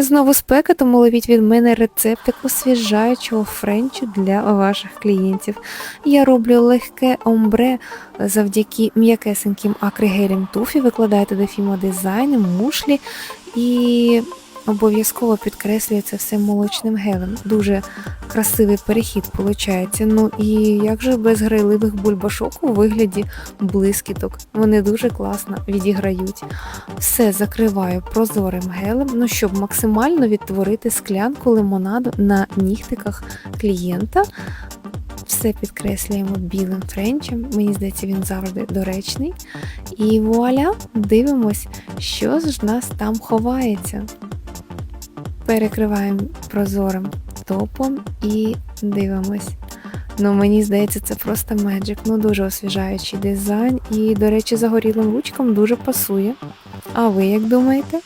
Знову спека, тому ловіть від мене рецептик освіжаючого френчу для ваших клієнтів. Я роблю легке омбре завдяки м'якесеньким акригелям туфі, викладаю туди фімодизайни, мушлі і обов'язково підкреслюю це все молочним гелем. Дуже красивий перехід виходить. Ну і як же без грайливих бульбашок у вигляді блискіток. Вони дуже класно відіграють. Все закриваю прозорим гелем, ну щоб максимально відтворити склянку лимонаду на нігтиках клієнта. Все підкреслюємо білим френчем. Мені здається, він завжди доречний. І вуаля, дивимось, що ж в нас там ховається. Перекриваємо прозорим топом і дивимось. Ну, мені здається, це просто меджик. Ну, дуже освіжаючий дизайн. І, до речі, загорілим ручкам дуже пасує. А ви як думаєте?